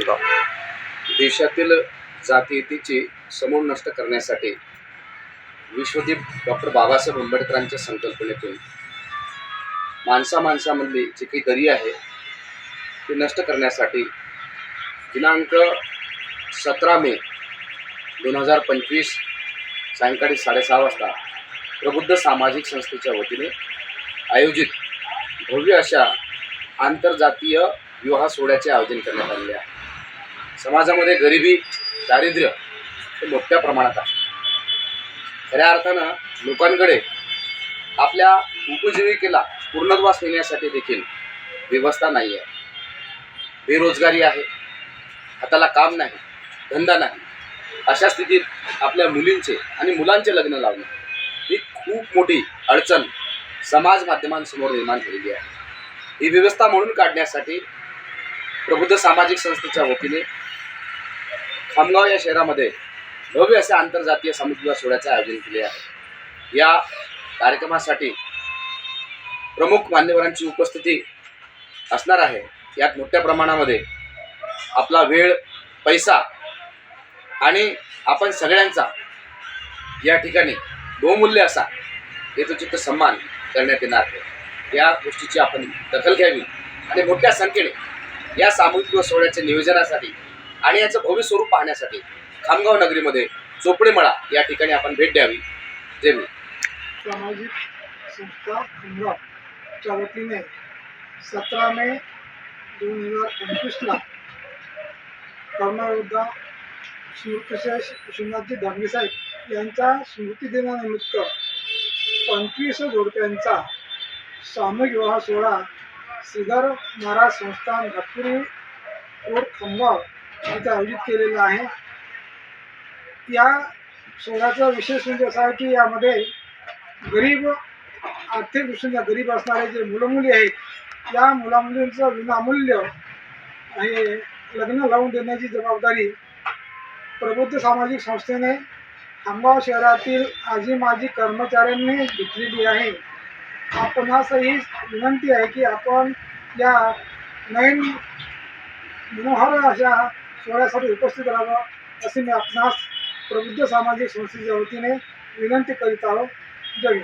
शेगाव देशातील जातीयतेची समूळ नष्ट करण्यासाठी विश्वदीप डॉक्टर बाबासाहेब आंबेडकरांच्या संकल्पनेतून माणसा माणसामधली जी काही दरी आहे ती नष्ट करण्यासाठी दिनांक सतरा मे दोन हजार पंचवीस सायंकाळी साडेसहा वाजता प्रबुद्ध सामाजिक संस्थेच्या वतीने आयोजित भव्य अशा आंतरजातीय विवाह सोहळ्याचे आयोजन करण्यात आले आहे. समाजामध्ये गरिबी दारिद्र्य हे मोठ्या प्रमाणात आहे. खऱ्या अर्थानं लोकांकडे आपल्या उपजीविकेला पूर्णत्वास नेण्यासाठी देखील व्यवस्था नाही आहे. बेरोजगारी आहे हाताला काम नाही धंदा नाही. अशा स्थितीत आपल्या मुलींचे आणि मुलांचे लग्न लावणे ही खूप मोठी अडचण समाज माध्यमांसमोर निर्माण झालेली आहे. ही व्यवस्था म्हणून काढण्यासाठी प्रबुद्ध सामाजिक संस्थेच्या वतीने खामगाव या शहरामध्ये भव्य असे आंतरजातीय समुद्र सोहळ्याचे आयोजन केले आहे. या कार्यक्रमासाठी प्रमुख मान्यवरांची उपस्थिती असणार आहे. यात मोठ्या प्रमाणामध्ये आपला वेळ पैसा आणि आपण सगळ्यांचा या ठिकाणी बहुमूल्य असा हेतुचित्त सन्मान करण्यात येणार आहे. या गोष्टीची आपण दखल घ्यावी आणि मोठ्या संख्येने या सामूहिक सोहळ्याच्या नियोजनासाठी आणि याचं भव्य स्वरूप पाहण्यासाठी खामगाव नगरीमध्ये चोपडेमळा या ठिकाणी आपण भेट द्यावी. जे मी सामाजिक संस्था खामगावच्या वतीने सतरा मे दोन हजार पंचवीसला कर्मयोद्धा श्रीकृष्ण श्रीनाथजी धांगे साहेब यांच्या स्मृती दिनानिमित्त पंचवीस जोडप्यांचा सामूहिक विवाह सोहळा सिगर महाराज संस्थान नागपुरी रोड खंगाव इथे आयोजित केलेलं आहे. या सोहळ्याचा विशेष म्हणजे असा आहे की यामध्ये गरीब आर्थिक दृष्टीने गरीब असणारे जे मुलं मुली आहेत या मुलामुलींचं विनामूल्य हे लग्न लावून देण्याची जबाबदारी प्रबुद्ध सामाजिक संस्थेने खामगाव शहरातील आजी माजी कर्मचाऱ्यांनी घेतलेली आहे. आपणासही विनंती आहे की आपण या नवीन मनोहर अशा सोहळ्यासाठी उपस्थित राहावं असे मी आपणास प्रबुद्ध सामाजिक संस्थेच्या वतीने विनंती करीत आहोत. जय